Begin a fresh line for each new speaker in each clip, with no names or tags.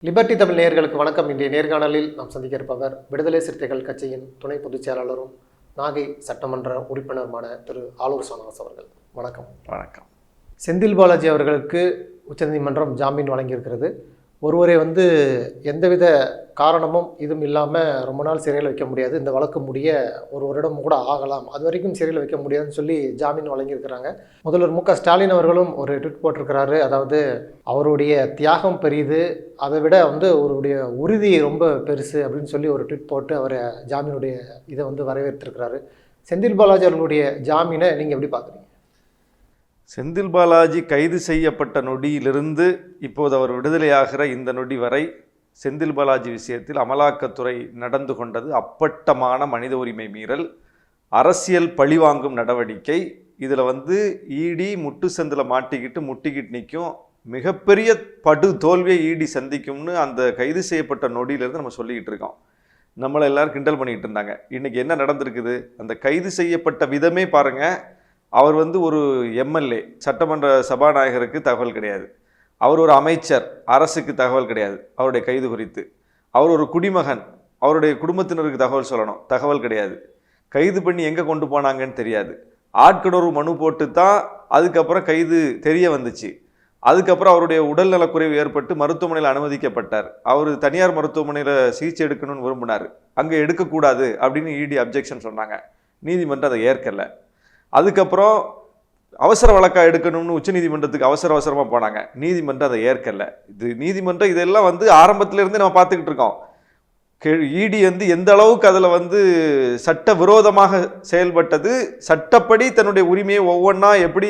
Liberty Tamil நேயர்களுக்கு வணக்கம். இன்றைய நேர்காணலில் நாம் சந்திக்க இருப்பவர் விடுதலை சிறுத்தைகள் கட்சியின் துணை பொதுச் செயலாளரும் நாகை சட்டமன்ற உறுப்பினருமான திரு ஆலூர் சோனவாஸ் அவர்கள். வணக்கம்.
வணக்கம்.
செந்தில் பாலாஜி அவர்களுக்கு உச்சநீதிமன்றம் ஜாமீன் வழங்கியிருக்கிறது. ஒருவரை வந்து எந்தவித காரணமும் இதுவும் இல்லாமல் ரொம்ப நாள் சிறையில் வைக்க முடியாது. இந்த வழக்கு முடிய ஒரு வருடம் கூட ஆகலாம். அது வரைக்கும் சிறையில் வைக்க முடியாதுன்னு சொல்லி ஜாமீன் வழங்கியிருக்கிறாங்க. முதல்வர் மு ஸ்டாலின் அவர்களும் ஒரு ட்விட் போட்டிருக்கிறாரு. அதாவது அவருடைய தியாகம் பெரியது அதை விட வந்து அவருடைய உறுதி ரொம்ப பெருசு அப்படின்னு சொல்லி ஒரு ட்விட் போட்டு அவரை ஜாமீனுடைய இதை வந்து வரவேற்றிருக்கிறாரு. செந்தில் பாலாஜி அவர்களுடைய ஜாமீனை நீங்கள் எப்படி பார்க்குறீங்க
செந்தில் பாலாஜி கைது செய்யப்பட்ட நொடியிலிருந்து இப்போது அவர் விடுதலையாகிற இந்த நொடி வரை செந்தில் பாலாஜி விஷயத்தில் அமலாக்கத்துறை நடந்து கொண்டது அப்பட்டமான மனித உரிமை மீறல் அரசியல் பழிவாங்கும் நடவடிக்கை. இதில் வந்து ஈடி முட்டு சந்தில் மாட்டிக்கிட்டு முட்டிக்கிட்டு நிற்கும். மிகப்பெரிய படு தோல்வியை ஈடி சந்திக்கும்னு அந்த கைது செய்யப்பட்ட நொடியிலிருந்து நம்ம சொல்லிக்கிட்டு இருக்கோம். நம்மளை எல்லோரும் கிண்டல் பண்ணிக்கிட்டு இருந்தாங்க. இன்னைக்கு என்ன நடந்திருக்குது? அந்த கைது செய்யப்பட்ட விதமே பாருங்கள் அவர் வந்து ஒரு எம்எல்ஏ சட்டமன்ற சபாநாயகருக்கு தகவல் கிடையாது. அவர் ஒரு அமைச்சர் அரசுக்கு தகவல் கிடையாது அவருடைய கைது குறித்து. அவர் ஒரு குடிமகன் அவருடைய குடும்பத்தினருக்கு தகவல் சொல்லணும் தகவல் கிடையாது. கைது பண்ணி எங்கே கொண்டு போனாங்கன்னு தெரியாது. ஆட்கடோறு மனு போட்டு தான் அதுக்கப்புறம் கைது தெரிய வந்துச்சு. அதுக்கப்புறம் அவருடைய உடல்நலக்குறைவு ஏற்பட்டு மருத்துவமனையில் அனுமதிக்கப்பட்டார். அவர் தனியார் மருத்துவமனையில் சிகிச்சை எடுக்கணும்னு விரும்பினார். அங்கே எடுக்கக்கூடாது அப்படின்னு இடி அப்ஜெக்ஷன் சொன்னாங்க. நீதிமன்றம் அதை ஏற்கலை. அதுக்கப்புறம் அவசர வழக்காக எடுக்கணும்னு உச்சநீதிமன்றத்துக்கு அவசர அவசரமாக போனாங்க. நீதிமன்றம் அதை ஏற்கலை. இது நீதிமன்றம் இதெல்லாம் வந்து ஆரம்பத்திலேருந்து நம்ம பார்த்துக்கிட்டு இருக்கோம். இடி வந்து எந்த அளவுக்கு அதில் வந்து சட்ட விரோதமாக செயல்பட்டது சட்டப்படி தன்னுடைய உரிமையை ஒவ்வொன்றா எப்படி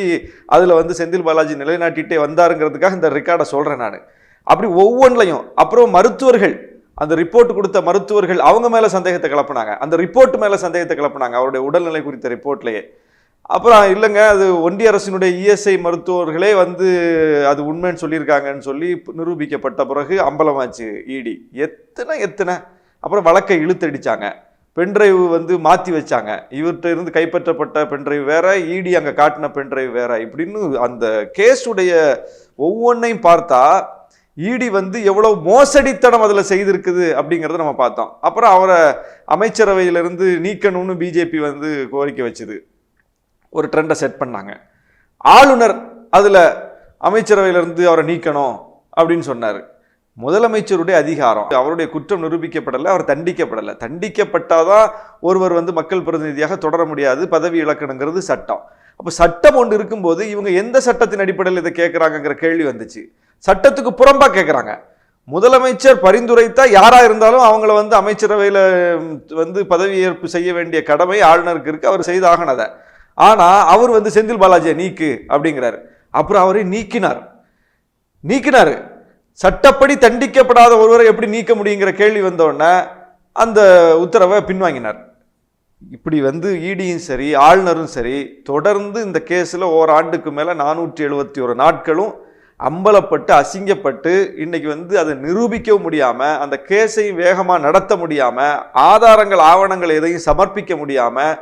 அதில் வந்து செந்தில் பாலாஜி நிலைநாட்டிகிட்டே வந்தாருங்கிறதுக்காக இந்த ரெக்கார்டை சொல்கிறேன் நான். அப்படி ஒவ்வொன்றிலையும் அப்புறம் மருத்துவர்கள் அந்த ரிப்போர்ட் கொடுத்த மருத்துவர்கள் அவங்க மேலே சந்தேகத்தை கிளப்புனாங்க. அந்த ரிப்போர்ட் மேலே சந்தேகத்தை கிளப்புனாங்க. அவருடைய உடல்நிலை குறித்த ரிப்போர்ட்லேயே அப்புறம் இல்லைங்க அது ஒன்றிய அரசினுடைய இஎஸ்ஐ மருத்துவர்களே வந்து அது உண்மைன்னு சொல்லியிருக்காங்கன்னு சொல்லி நிரூபிக்கப்பட்ட பிறகு அம்பலமாச்சு இடி எத்தனை எத்தனை? அப்புறம் வழக்கை இழுத்தடிச்சாங்க. பென்ட்ரைவ் வந்து மாற்றி வச்சாங்க. இவர்கிட்ட இருந்து கைப்பற்றப்பட்ட பென்ட்ரைவ் வேற இடி அங்கே காட்டின பென்ட்ரைவ் வேற இப்படின்னு அந்த கேஸுடைய ஒவ்வொன்றையும் பார்த்தா இடி வந்து எவ்வளோ மோசடித்தனம் அதில் செய்திருக்குது அப்படிங்கிறத நம்ம பார்த்தோம். அப்புறம் அவரை அமைச்சரவையிலிருந்து நீக்கணும்னு பிஜேபி வந்து கோரிக்கை வச்சுது. ஒரு ட்ரெண்டை செட் பண்ணாங்க. ஆளுநர் அதில் அமைச்சரவையிலிருந்து அவரை நீக்கணும் அப்படின்னு சொன்னார். முதலமைச்சருடைய அதிகாரம் அவருடைய குற்றம் நிரூபிக்கப்படலை அவர் தண்டிக்கப்படலை. தண்டிக்கப்பட்டாதான் ஒருவர் வந்து மக்கள் பிரதிநிதியாக தொடர முடியாது பதவி இழக்கணுங்கிறது சட்டம். அப்போ சட்டம் ஒன்று இருக்கும்போது இவங்க எந்த சட்டத்தின் அடிப்படையில் இதை கேட்குறாங்கங்கிற கேள்வி வந்துச்சு. சட்டத்துக்கு புறம்பாக கேட்குறாங்க முதலமைச்சர் பரிந்துரைத்தா யாராக இருந்தாலும் அவங்கள வந்து அமைச்சரவையில் வந்து பதவியேற்பு செய்ய வேண்டிய கடமை ஆளுநருக்கு இருக்கு. அவர் செய்தாகணும் ஆனால் அவர் வந்து செந்தில் பாலாஜியை நீக்கு அப்படிங்கிறாரு. அப்புறம் அவரை நீக்கினார். நீக்கினார். சட்டப்படி தண்டிக்கப்படாத ஒருவரை எப்படி நீக்க முடியுங்கிற கேள்வி வந்தோடனே அந்த உத்தரவை பின்வாங்கினார். இப்படி வந்து இடியும் சரி ஆளுநரும் சரி தொடர்ந்து இந்த கேஸில் ஓராண்டுக்கு மேலே நானூற்றி எழுபத்தி ஒரு நாட்களும் அம்பலப்பட்டு அசிங்கப்பட்டு இன்னைக்கு வந்து அதை நிரூபிக்கவும் முடியாமல் அந்த கேஸையும் வேகமாக நடத்த முடியாமல் ஆதாரங்கள் ஆவணங்கள் எதையும் சமர்ப்பிக்க முடியாமல்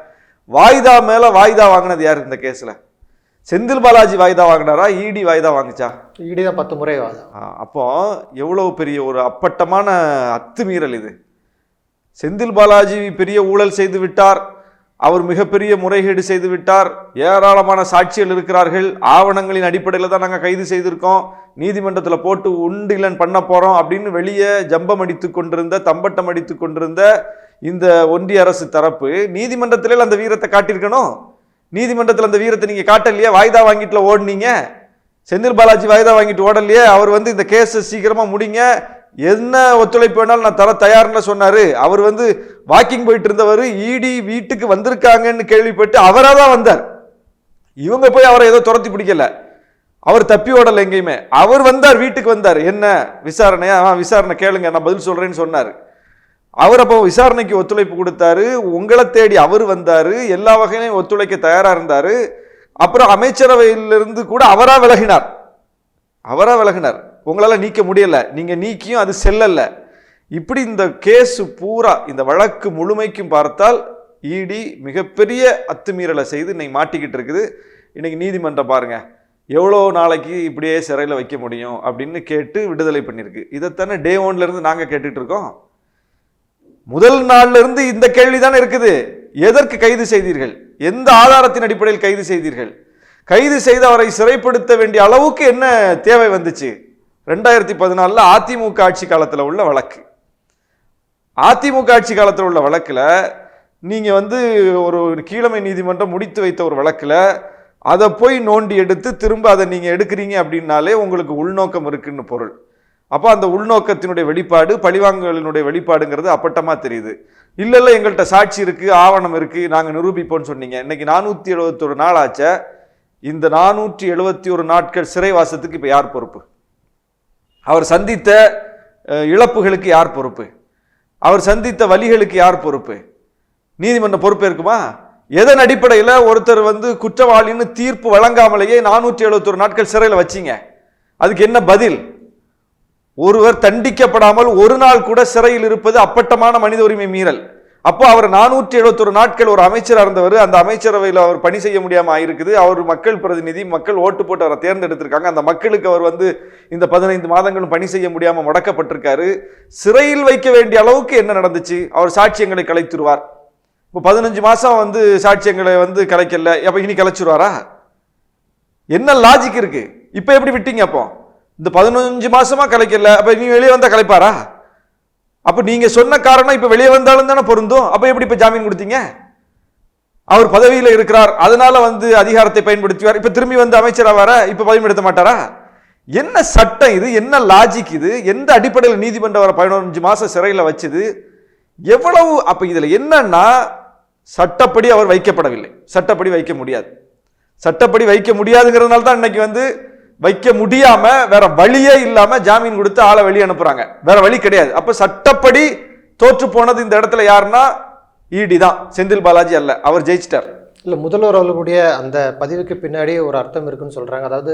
வாய்தா மேலே வாய்தா வாங்கினது யார் இந்த கேஸில்? செந்தில் பாலாஜி வாய்தா வாங்கினாரா? இடி வாய்தா வாங்குச்சா?
ஈடி தான் பத்து முறை
அப்போ எவ்வளவு பெரிய ஒரு அப்பட்டமான அத்துமீறல் இது. செந்தில் பாலாஜி பெரிய ஊழல் செய்து விட்டார். அவர் மிகப்பெரிய முறைகேடு செய்து விட்டார். ஏராளமான சாட்சிகள் இருக்கிறார்கள். ஆவணங்களின் அடிப்படையில் தான் நாங்கள் கைது செய்திருக்கோம். நீதிமன்றத்தில் போட்டு உண்டிலன் பண்ண போகிறோம் அப்படின்னு வெளியே ஜம்பம் அடித்து கொண்டிருந்த தம்பட்டம் அடித்து கொண்டிருந்த இந்த ஒன்றிய அரசு தரப்பு நீதிமன்றத்திலே அந்த வீரத்தை காட்டியிருக்கணும். நீதிமன்றத்தில் அந்த வீரத்தை நீங்கள் காட்டலையே வாய்தா வாங்கிட்டுல ஓடுனீங்க. செந்தில் பாலாஜி வாய்தா வாங்கிட்டு ஓடலையே அவர் வந்து இந்த கேஸை சீக்கிரமாக முடிங்க. என்ன ஒத்துழைப்பு வேணாலும் நான் தர தயார்னு சொன்னார். அவர் வந்து வாக்கிங் போயிட்டு இருந்தவர் இடி வீட்டுக்கு வந்திருக்காங்கன்னு கேள்விப்பட்டு அவராக தான் வந்தார். இவங்க போய் அவரை ஏதோ துரத்தி பிடிக்கல. அவர் தப்பி ஓடலை எங்கேயுமே. அவர் வந்தார் வீட்டுக்கு வந்தார். என்ன விசாரணையா? விசாரணை கேளுங்க நான் பதில் சொல்கிறேன்னு சொன்னார். அவர் அப்போ விசாரணைக்கு ஒத்துழைப்பு கொடுத்தாரு. உங்களை தேடி அவர் வந்தார். எல்லா வகையிலையும் ஒத்துழைக்க தயாராக இருந்தார். அப்புறம் அமைச்சரவையிலிருந்து கூட அவராக விலகினார். அவராக விலகினார். உங்களால் நீக்க முடியலை. நீங்கள் நீக்கியும் அது செல்லலை. இப்படி இந்த கேஸு பூரா இந்த வழக்கு முழுமைக்கும் பார்த்தால் இடி மிகப்பெரிய அத்துமீறலை செய்து இன்னைக்கு மாட்டிக்கிட்டு இருக்குது. இன்னைக்கு நீதிமன்றம் பாருங்கள் எவ்வளோ நாளைக்கு இப்படியே சிறையில் வைக்க முடியும் அப்படின்னு கேட்டு விடுதலை பண்ணியிருக்கு. இதைத்தானே டே ஒன்லேருந்து நாங்கள் கேட்டுட்ருக்கோம் இருக்கோம். முதல் நாள்ல இருந்து இந்த கேள்வி தானே இருக்குது. எதற்கு கைது செய்தீர்கள்? எந்த ஆதாரத்தின் அடிப்படையில் கைது செய்தீர்கள்? கைது செய்து அவரை சிறைப்படுத்த வேண்டிய அளவுக்கு என்ன தேவை வந்துச்சு? ரெண்டாயிரத்தி பதினாலில் அதிமுக ஆட்சி காலத்தில் உள்ள வழக்கு. அதிமுக ஆட்சி காலத்தில் உள்ள வழக்கில் நீங்கள் வந்து ஒரு கீழமை நீதிமன்றம் முடித்து வைத்த ஒரு வழக்கில் அதை போய் நோண்டி எடுத்து திரும்ப அதை நீங்கள் எடுக்கிறீங்க அப்படின்னாலே உங்களுக்கு உள்நோக்கம் இருக்குன்னு பொருள். அப்போ அந்த உள்நோக்கத்தினுடைய வெளிப்பாடு பழிவாங்கலினுடைய வெளிப்பாடுங்கிறது அப்பட்டமாக தெரியுது. இல்லை இல்லை எங்கள்கிட்ட சாட்சி இருக்குது ஆவணம் இருக்குது நாங்கள் நிரூபிப்போம்னு சொன்னீங்க. இன்னைக்கு நானூற்றி எழுபத்தொரு நாள் ஆச்ச. இந்த நானூற்றி எழுபத்தி ஒரு நாட்கள் சிறைவாசத்துக்கு இப்போ யார் பொறுப்பு? அவர் சந்தித்த இழப்புகளுக்கு யார் பொறுப்பு? அவர் சந்தித்த வழிகளுக்கு யார் பொறுப்பு? நீதிமன்றம் பொறுப்பு இருக்குமா? எதன் அடிப்படையில் ஒருத்தர் வந்து குற்றவாளின்னு தீர்ப்பு வழங்காமலேயே நானூற்றி எழுபத்தொரு நாட்கள் சிறையில் வச்சிங்க? அதுக்கு என்ன பதில்? ஒருவர் தண்டிக்கப்படாமல் ஒரு நாள் கூட சிறையில் இருப்பது அப்பட்டமான மனித உரிமை மீறல். அப்போ அவர் நானூற்றி எழுபத்தொரு நாட்கள் ஒரு அமைச்சராக இருந்தவர் அந்த அமைச்சரவையில் அவர் பணி செய்ய முடியாமல் ஆயிருக்குது. அவர் மக்கள் பிரதிநிதி மக்கள் ஓட்டு போட்டு அவரை தேர்ந்தெடுத்திருக்காங்க. அந்த மக்களுக்கு அவர் வந்து இந்த பதினைந்து மாதங்களும் பணி செய்ய முடியாமல் முடக்கப்பட்டிருக்காரு. சிறையில் வைக்க வேண்டிய அளவுக்கு என்ன நடந்துச்சு? அவர் சாட்சியங்களை கலைத்துருவார். இப்போ பதினஞ்சு மாதம் வந்து சாட்சியங்களை வந்து கலைக்கல. அப்போ இனி கலைச்சிருவாரா? என்ன லாஜிக் இருக்குது இப்போ எப்படி விட்டீங்க அப்போ? இந்த பதினஞ்சு மாசமா கலைக்கல. அப்ப நீ வெளியே வந்தா கலைப்பாரா? அப்ப நீங்க சொன்ன காரணம் இப்ப வெளியே வந்தாலும் தானே பொருந்தும். அப்ப எப்படி இப்ப ஜாமீன் கொடுத்தீங்க? அவர் பதவியில் இருக்கிறார். அதனால வந்து அதிகாரத்தை பயன்படுத்துவார். இப்ப திரும்பி வந்து அமைச்சராக வர இப்ப பயன்படுத்த மாட்டாரா? என்ன சட்டம் இது? என்ன லாஜிக் இது? எந்த அடிப்படையில் நீதிமன்றம் வர பதினஞ்சு மாசம் சிறையில் வச்சது? எவ்வளவு அப்ப இதுல என்னன்னா சட்டப்படி அவர் வைக்கப்படவில்லை. சட்டப்படி வைக்க முடியாது. சட்டப்படி வைக்க முடியாதுங்கிறதுனால தான் இன்னைக்கு வந்து வைக்க முடியாம வேற வழியே இல்லாம ஜாமீன் கொடுத்து ஆளை வெளியே அனுப்புறாங்க. வேற வழி கிடையாது. அப்ப சட்டப்படி தோற்று போனது இந்த இடத்துல யாருன்னா ஈடி தான். செந்தில் பாலாஜி அல்ல. அவர் ஜெயிச்சிட்டார்.
இல்லை முதல்வர் அவர்களுடைய அந்த பதிவுக்கு பின்னாடி ஒரு அர்த்தம் இருக்குன்னு சொல்கிறாங்க அதாவது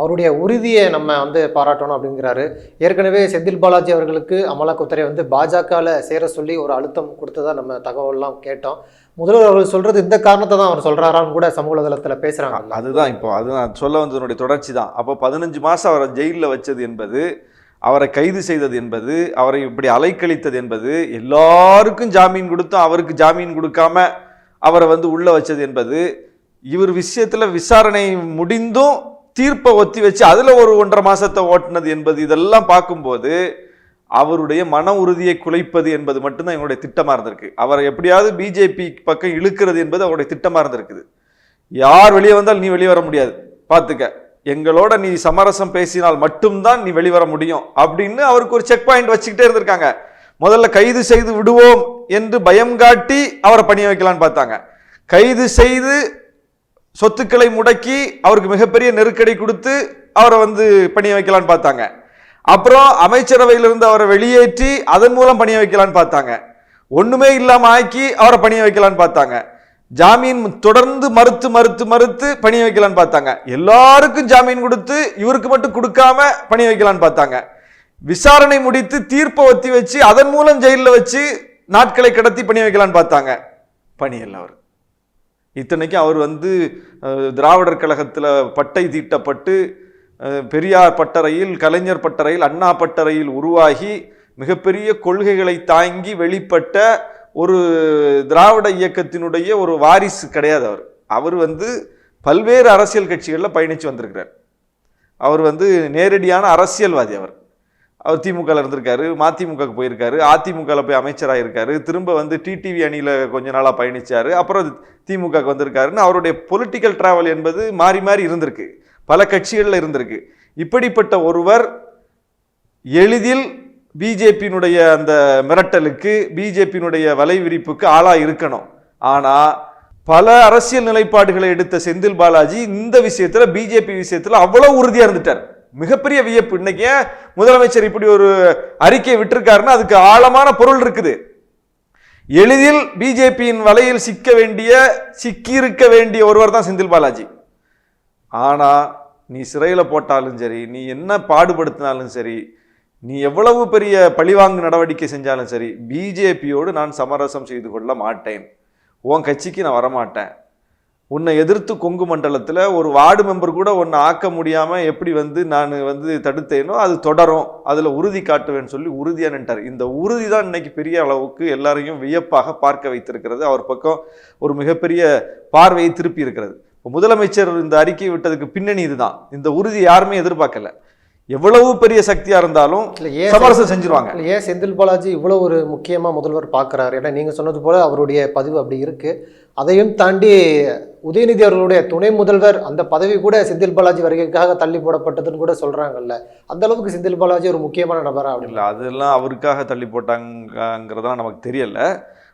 அவருடைய உறுதியை நம்ம வந்து பாராட்டணும் அப்படிங்கிறாரு. ஏற்கனவே செந்தில் பாலாஜி அவர்களுக்கு அமலாக்கத்துறை வந்து பாஜகவில் சேர சொல்லி ஒரு அழுத்தம் கொடுத்ததா நம்ம தகவல்லாம் கேட்டோம். முதல்வர் அவர்கள் சொல்கிறது இந்த காரணத்தை தான் அவர் சொல்கிறாரான்னு கூட சமூக தளத்தில் பேசுகிறாங்க
அதுதான் இப்போ அதுதான் சொல்ல வந்ததனுடைய தொடர்ச்சி தான். அப்போ பதினஞ்சு மாதம் அவரை ஜெயிலில் வச்சது என்பது அவரை கைது செய்தது என்பது அவரை இப்படி அலைக்கழித்தது என்பது எல்லாருக்கும் ஜாமீன் கொடுத்தும். அவருக்கு ஜாமீன் கொடுக்காம அவரை வந்து உள்ள வச்சது என்பது இவர் விஷயத்தில் விசாரணை முடிந்தும் தீர்ப்பை ஒத்தி வச்சு அதில் ஒரு ஒன்றரை மாதத்தை ஓட்டுனது என்பது இதெல்லாம் பார்க்கும்போது அவருடைய மன உறுதியை குலைப்பது என்பது மட்டும்தான் எங்களுடைய திட்டமாக இருந்திருக்கு. அவரை எப்படியாவது பிஜேபி பக்கம் இழுக்கிறது என்பது அவருடைய திட்டமாக இருந்திருக்குது. யார் வெளியே வந்தால் நீ வெளியே வர முடியாது. பார்த்துக்க. எங்களோட நீ சமரசம் பேசினால் மட்டும்தான் நீ வெளிவர முடியும். அப்படின்னு அவருக்கு ஒரு செக் பாயிண்ட் வச்சுக்கிட்டே இருந்திருக்காங்க. முதல்ல கைது செய்து விடுவோம். என்று பயம் காட்டி அவரை பணிய வைக்கலான்னு பார்த்தாங்க. கைது செய்து சொத்துக்களை முடக்கி அவருக்கு மிகப்பெரிய நெருக்கடி கொடுத்து அவரை வந்து பணிய வைக்கலான்னு பார்த்தாங்க. அப்புறம் அமைச்சரவையிலிருந்து அவரை வெளியேற்றி அதன் மூலம் பணிய வைக்கலான்னு பார்த்தாங்க. ஒண்ணுமே இல்லாம ஆக்கி அவரை பணிய வைக்கலான்னு பார்த்தாங்க. ஜாமீன் தொடர்ந்து மறுத்து மறுத்து மறுத்து பணிய வைக்கலான்னு பார்த்தாங்க. எல்லாருக்கும் ஜாமீன் கொடுத்து இவருக்கு மட்டும் கொடுக்காம பணிய வைக்கலான்னு பார்த்தாங்க. விசாரணை முடித்து தீர்ப்பை ஒத்தி வச்சு அதன் மூலம் ஜெயிலில் வச்சு நாட்களை கடத்தி பணி வைக்கலான்னு பார்த்தாங்க. பணியல்ல அவர். இத்தனைக்கும் அவர் வந்து திராவிடர் கழகத்தில் பட்டை தீட்டப்பட்டு பெரியார் பட்டறையில் கலைஞர் பட்டறையில் அண்ணா பட்டறையில் உருவாகி மிகப்பெரிய கொள்கைகளை தாங்கி வெளிப்பட்ட ஒரு திராவிட இயக்கத்தினுடைய ஒரு வாரிசு கிடையாது அவர். அவர் வந்து பல்வேறு அரசியல் கட்சிகளில் பயணித்து வந்திருக்கிறார். அவர் வந்து நேரடியான அரசியல்வாதி அவர். அவர் திமுகவில் இருந்திருக்காரு மதிமுகவுக்கு போயிருக்காரு அதிமுகவில் போய் அமைச்சராக இருக்காரு திரும்ப வந்து டிடிவி அணியில் கொஞ்ச நாளாக பயணித்தார் அப்புறம் திமுகவுக்கு வந்திருக்காருன்னு அவருடைய பொலிட்டிக்கல் ட்ராவல் என்பது மாறி மாறி இருந்திருக்கு. பல கட்சிகளில் இருந்திருக்கு. இப்படிப்பட்ட ஒருவர் எளிதில் பிஜேபியினுடைய அந்த மிரட்டலுக்கு பிஜேபியினுடைய வலை விரிப்புக்கு ஆளாக இருக்கணும். ஆனால் பல அரசியல் நிலைப்பாடுகளை எடுத்த செந்தில் பாலாஜி இந்த விஷயத்தில் பிஜேபி விஷயத்தில் அவ்வளோ உறுதியாக இருந்துட்டார். மிகப்பெரிய வியப்பு. இன்னைக்கு முதலமைச்சர் இப்படி ஒரு அறிக்கை விட்டிருக்காருன்னா அதுக்கு ஆழமான பொருள் இருக்குது. எளிதில் பிஜேபியின் வலையில் சிக்க வேண்டிய சிக்கியிருக்க வேண்டிய ஒருவர் தான் செந்தில் பாலாஜி. ஆனால் நீ சிறையில் போட்டாலும் சரி நீ என்ன பாடுபடுத்தினாலும் சரி நீ எவ்வளவு பெரிய பழிவாங்கு நடவடிக்கை செஞ்சாலும் சரி பிஜேபியோடு நான் சமரசம் செய்து கொள்ள மாட்டேன். உன் கட்சிக்கு நான் வரமாட்டேன். உன்னை எதிர்த்து கொங்கு மண்டலத்தில் ஒரு வார்டு மெம்பர் கூட உன்னை ஆக்க முடியாமல் எப்படி வந்து நான் வந்து தடுத்தேனோ அது தொடரும். அதில் உறுதி காட்டுவேன்னு சொல்லி உறுதியாக நின்ட்டார். இந்த உறுதி தான் இன்னைக்கு பெரிய அளவுக்கு எல்லாரையும் வியப்பாக பார்க்க வைத்திருக்கிறது. அவர் பக்கம் ஒரு மிகப்பெரிய பார்வையை திருப்பி இருக்கிறது. இப்போ முதலமைச்சர் இந்த அறிக்கை விட்டதுக்கு பின்னணி இதுதான். இந்த உறுதி யாருமே எதிர்பார்க்கல. எவ்வளவு பெரிய சக்தியா இருந்தாலும் சமரசம் செஞ்சிருவாங்க.
ஏன் செந்தில் பாலாஜி இவ்வளோ ஒரு முக்கியமாக முதல்வர் பார்க்குறாரு. ஏன்னா நீங்கள் சொன்னது போல அவருடைய பதிவு அப்படி இருக்கு. அதையும் தாண்டி உதயநிதி அவர்களுடைய துணை முதல்வர் அந்த பதவி கூட செந்தில் பாலாஜி வருகைக்காக தள்ளி போடப்பட்டதுன்னு கூட சொல்றாங்கல்ல. அந்த அளவுக்கு செந்தில் பாலாஜி ஒரு முக்கியமான நபரா அப்படி
இல்லை அதெல்லாம் அவருக்காக தள்ளி போட்டாங்கிறதெல்லாம் நமக்கு தெரியல.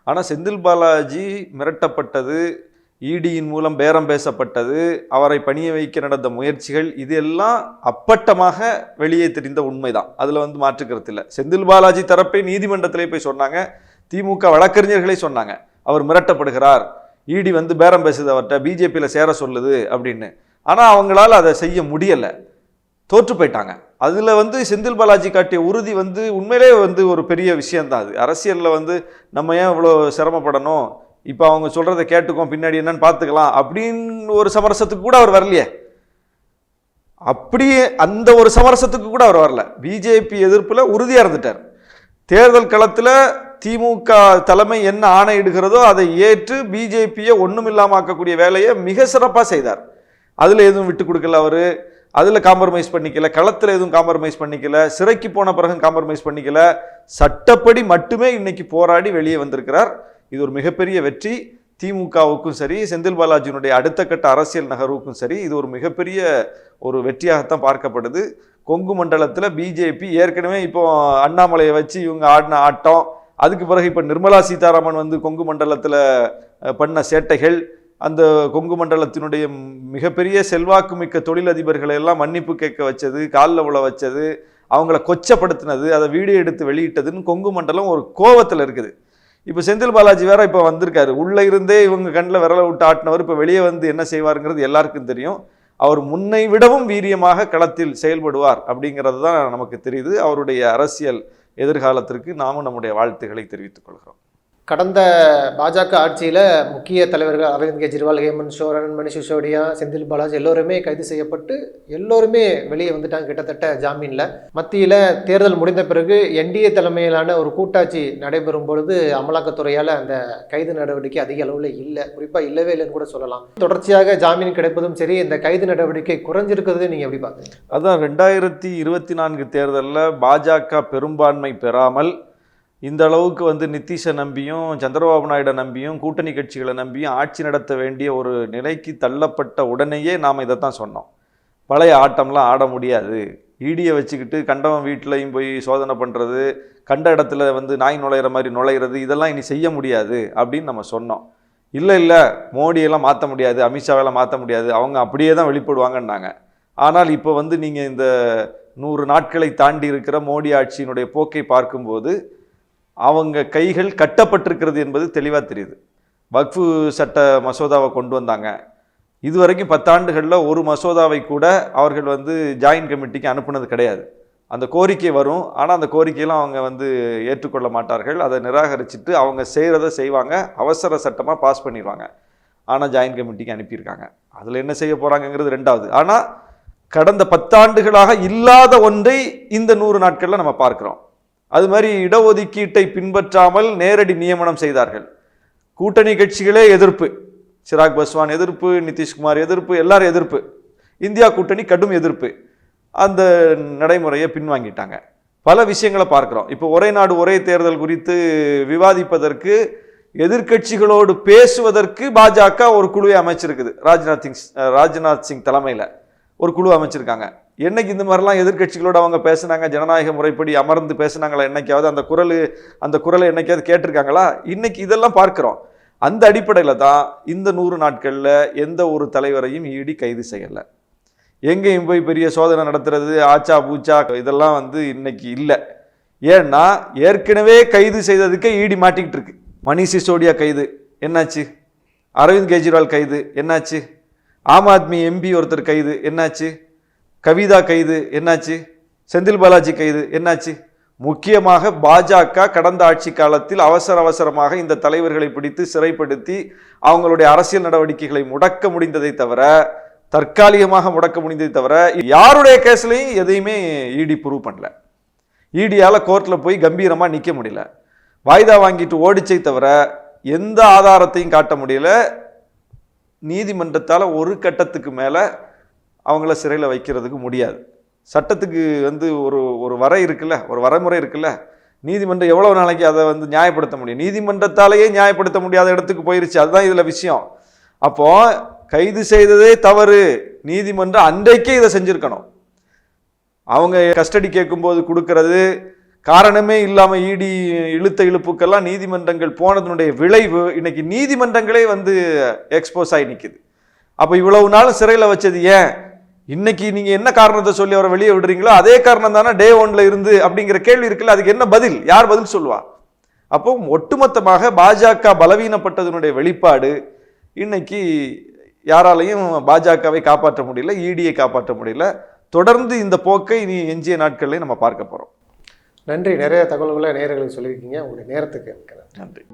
ஆனால் செந்தில் பாலாஜி மிரட்டப்பட்டது இடியின் மூலம் பேரம் பேசப்பட்டது அவரை பணிய வைக்க நடந்த முயற்சிகள் இதெல்லாம் அப்பட்டமாக வெளியே தெரிந்த உண்மைதான். அதில் வந்து மாற்றுக்கிறது இல்லை. செந்தில் பாலாஜி தரப்பை நீதிமன்றத்திலே போய் சொன்னாங்க திமுக வழக்கறிஞர்களே சொன்னாங்க அவர் மிரட்டப்படுகிறார் இடி வந்து பேரம் பேசுது அவர்கிட்ட பிஜேபியில் சேர சொல்லுது அப்படின்னு. ஆனால் அவங்களால அதை செய்ய முடியலை. தோற்று போயிட்டாங்க. அதில் வந்து செந்தில் பாலாஜி காட்டிய உறுதி வந்து உண்மையிலே வந்து ஒரு பெரிய விஷயந்தான் அது. அரசியலில் வந்து நம்ம ஏன் இவ்வளோ சிரமப்படணும்? இப்போ அவங்க சொல்கிறத கேட்டுக்கோம் பின்னாடி என்னன்னு பார்த்துக்கலாம் அப்படின்னு ஒரு சமரசத்துக்கு கூட அவர் வரலையே. அப்படியே அந்த ஒரு சமரசத்துக்கு கூட அவர் வரல. பிஜேபி எதிர்ப்பில் உறுதியாக இருந்துட்டார். தேர்தல் களத்தில் திமுக தலைமை என்ன ஆணையிடுகிறதோ அதை ஏற்று பிஜேபியை ஒன்றுமில்லாம ஆக்கக்கூடிய வேலையை மிக சிறப்பாக செய்தார். அதில் எதுவும் விட்டு கொடுக்கல அவர். அதில் காம்ப்ரமைஸ் பண்ணிக்கல. களத்தில் எதுவும் காம்ப்ரமைஸ் பண்ணிக்கல. சிறைக்கு போன பிறகு காம்ப்ரமைஸ் பண்ணிக்கல. சட்டப்படி மட்டுமே இன்னைக்கு போராடி வெளியே வந்திருக்கிறார். இது ஒரு மிகப்பெரிய வெற்றி. திமுகவுக்கும் சரி செந்தில் பாலாஜியினுடைய அடுத்த கட்ட அரசியல் நகர்வுக்கும் சரி இது ஒரு மிகப்பெரிய ஒரு வெற்றியாகத்தான் பார்க்கப்படுது. கொங்கு மண்டலத்தில் பிஜேபி ஏற்கனவே இப்போ அண்ணாமலையை வச்சு இவங்க ஆடின ஆட்டம் அதுக்கு பிறகு இப்போ நிர்மலா சீதாராமன் வந்து கொங்கு மண்டலத்தில் பண்ண சேட்டைகள் அந்த கொங்கு மண்டலத்தினுடைய மிகப்பெரிய செல்வாக்கு மிக்க தொழிலதிபர்களை எல்லாம் மன்னிப்பு கேட்க வச்சது காலில் உழ வச்சது அவங்கள கொச்சப்படுத்தினது அதை வீடியோ எடுத்து வெளியிட்டதுன்னு கொங்கு மண்டலம் ஒரு கோவத்தில் இருக்குது. இப்போ செந்தில் பாலாஜி வேற இப்போ வந்திருக்காரு. உள்ளே இருந்தே இவங்க கண்ணில் விரல விட்டு ஆட்டினவர் இப்போ வெளியே வந்து என்ன செய்வாருங்கிறது எல்லாருக்கும் தெரியும். அவர் முன்னை விடவும் வீரியமாக களத்தில் செயல்படுவார் அப்படிங்கிறது தான் நமக்கு தெரியுது. அவருடைய அரசியல் எதிர்காலத்திற்கு நாமும் நம்முடைய வாழ்த்துக்களை தெரிவித்துக் கொள்கிறோம்.
கடந்த பாஜக ஆட்சியில் முக்கிய தலைவர்கள் அரவிந்த் கெஜ்ரிவால் ஹேமந்த் சோரன் மணிஷ் சிசோடியா செந்தில் பாலாஜி எல்லோருமே கைது செய்யப்பட்டு எல்லோருமே வெளியே வந்துட்டாங்க கிட்டத்தட்ட ஜாமீனில். மத்தியில் தேர்தல் முடிந்த பிறகு என்டிஏ தலைமையிலான ஒரு கூட்டாட்சி நடைபெறும் பொழுது அமலாக்கத்துறையால் அந்த கைது நடவடிக்கை அதிக அளவில் இல்லை. குறிப்பாக இல்லவே இல்லைன்னு கூட சொல்லலாம். தொடர்ச்சியாக ஜாமீன் கிடைப்பதும் சரி இந்த கைது நடவடிக்கை குறைஞ்சிருக்கிறது நீங்கள் எப்படி பார்க்குறீங்க?
அதான் ரெண்டாயிரத்தி இருபத்தி நான்கு தேர்தலில் பாஜக பெரும்பான்மை பெறாமல் இந்த அளவுக்கு வந்து நிதிஷை நம்பியும் சந்திரபாபு நாயுடை நம்பியும் கூட்டணி கட்சிகளை நம்பியும் ஆட்சி நடத்த வேண்டிய ஒரு நிலைக்கு தள்ளப்பட்ட உடனேயே நாம் இதை தான் சொன்னோம். பழைய ஆட்டம்லாம் ஆட முடியாது. ஈடியை வச்சுக்கிட்டு கண்டவன் வீட்டிலையும் போய் சோதனை பண்ணுறது கண்ட இடத்துல வந்து நாய் நுழையிற மாதிரி நுழையிறது இதெல்லாம் இனி செய்ய முடியாது அப்படின்னு நம்ம சொன்னோம். இல்லை இல்லை மோடியெல்லாம் மாற்ற முடியாது அமித்ஷாவெல்லாம் மாற்ற முடியாது அவங்க அப்படியே தான் வெளிப்படுவாங்கன்னாங்க. ஆனால் இப்போ வந்து நீங்கள் இந்த நூறு நாட்களை தாண்டி இருக்கிற மோடி ஆட்சியினுடைய போக்கை பார்க்கும்போது அவங்க கைகள் கட்டப்பட்டிருக்கிறது என்பது தெளிவாக தெரியுது. வக்ஃபு சட்ட மசோதாவை கொண்டு வந்தாங்க. இதுவரைக்கும் பத்தாண்டுகளில் ஒரு மசோதாவை கூட அவர்கள் வந்து ஜாயின்ட் கமிட்டிக்கு அனுப்புனது கிடையாது. அந்த கோரிக்கை வரும். ஆனால் அந்த கோரிக்கையெல்லாம் அவங்க வந்து ஏற்றுக்கொள்ள மாட்டார்கள். அதை நிராகரிச்சுட்டு அவங்க செய்கிறத செய்வாங்க. அவசர சட்டமாக பாஸ் பண்ணிடுவாங்க. ஆனால் ஜாயின்ட் கமிட்டிக்கு அனுப்பியிருக்காங்க. அதில் என்ன செய்ய போகிறாங்கங்கிறது ரெண்டாவது. ஆனால் கடந்த பத்தாண்டுகளாக இல்லாத ஒன்றை இந்த நூறு நாட்களில் நம்ம பார்க்குறோம். அது மாதிரி இடஒதுக்கீட்டை பின்பற்றாமல் நேரடி நியமனம் செய்தார்கள். கூட்டணி கட்சிகளே எதிர்ப்பு. சிராக் பஸ்வான் எதிர்ப்பு நிதிஷ்குமார் எதிர்ப்பு எல்லாரும் எதிர்ப்பு. இந்தியா கூட்டணி கடும் எதிர்ப்பு. அந்த நடைமுறையை பின்வாங்கிட்டாங்க. பல விஷயங்களை பார்க்குறோம். இப்போ ஒரே நாடு ஒரே தேர்தல் குறித்து விவாதிப்பதற்கு எதிர்க்கட்சிகளோடு பேசுவதற்கு பாஜக ஒரு குழுவை அமைச்சிருக்குது. ராஜ்நாத் சிங் ராஜ்நாத் சிங் தலைமையில். ஒரு குழு அமைச்சிருக்காங்க. என்னைக்கு இந்த மாதிரிலாம் எதிர்க்கட்சிகளோட அவங்க பேசுனாங்க ஜனநாயக முறைப்படி அமர்ந்து பேசுனாங்களா என்னைக்காவது அந்த குரல் அந்த குரலை என்னைக்காவது கேட்டிருக்காங்களா? இன்னைக்கு இதெல்லாம் பார்க்குறோம். அந்த அடிப்படையில் தான் இந்த நூறு நாட்களில் எந்த ஒரு தலைவரையும் ஈடி கைது செய்யலை. எங்கேயும் போய் பெரிய சோதனை நடத்துறது ஆச்சா பூச்சா இதெல்லாம் வந்து இன்னைக்கு இல்லை. ஏன்னா ஏற்கனவே கைது செய்ததுக்கே ஈடி மாட்டிக்கிட்டு இருக்கு. மணி சிசோடியா கைது. என்னாச்சு? அரவிந்த் கெஜ்ரிவால் கைது. என்னாச்சு? ஆம் ஆத்மி எம்பி ஒருத்தர் கைது என்னாச்சு? கவிதா கைது என்னாச்சு? செந்தில் பாலாஜி கைது என்னாச்சு? முக்கியமாக பாஜக கடந்த ஆட்சி காலத்தில் அவசர அவசரமாக இந்த தலைவர்களை பிடித்து சிறைப்படுத்தி அவங்களுடைய அரசியல் நடவடிக்கைகளை முடக்க முடிந்ததை தவிர தற்காலிகமாக முடக்க முடிந்ததை தவிர யாருடைய கேஸ்லையும் எதையுமே இடி ப்ரூவ் பண்ணல. இடியால் கோர்ட்டில் போய் கம்பீரமாக நிற்க முடியல. வாய்தா வாங்கிட்டு ஓடிச்சை தவிர எந்த ஆதாரத்தையும் காட்ட முடியல. நீதிமன்றத்தால் ஒரு கட்டத்துக்கு மேலே அவங்கள சிறையில் வைக்கிறதுக்கு முடியாது. சட்டத்துக்கு வந்து ஒரு ஒரு வரை இருக்குல்ல ஒரு வரைமுறை இருக்குல்ல நீதிமன்றம் எவ்வளோ நாளைக்கு அதை வந்து நியாயப்படுத்த முடியும்? நீதிமன்றத்தாலேயே நியாயப்படுத்த முடியாத இடத்துக்கு போயிருச்சு அதுதான் இதில் விஷயம். அப்போது கைது செய்ததே தவறு நீதிமன்றம் அன்றைக்கே இதை செஞ்சுருக்கணும். அவங்க கஸ்டடி கேட்கும்போது கொடுக்கறது காரணமே இல்லாமல் இடி இழுத்த இழுப்புக்கெல்லாம் நீதிமன்றங்கள் போனதனுடைய விளைவு இன்னைக்கு நீதிமன்றங்களே வந்து எக்ஸ்போஸ் ஆகி நிற்குது அப்போ இவ்வளவு நாள் சிறையில் வச்சது ஏன்? இன்னைக்கு நீங்கள் என்ன காரணத்தை சொல்லி அவரை வெளியே விடுறீங்களோ அதே காரணம் தானே டே ஒன்ல இருந்து அப்படிங்கிற கேள்வி இருக்குல்ல அதுக்கு என்ன பதில்? யார் பதில் சொல்லுவா? அப்போ ஒட்டுமொத்தமாக பாஜக பலவீனப்பட்டதனுடைய வெளிப்பாடு இன்னைக்கு யாராலையும் பாஜகவை காப்பாற்ற முடியல இடியை காப்பாற்ற முடியல. தொடர்ந்து இந்த போக்கை இனி எஞ்சிய நாட்களில் நம்ம பார்க்க போகிறோம்
நன்றி. நிறைய தகவல்களை நேர்களுக்கு சொல்லியிருக்கீங்க. உங்களுடைய நேரத்துக்கு
நன்றி.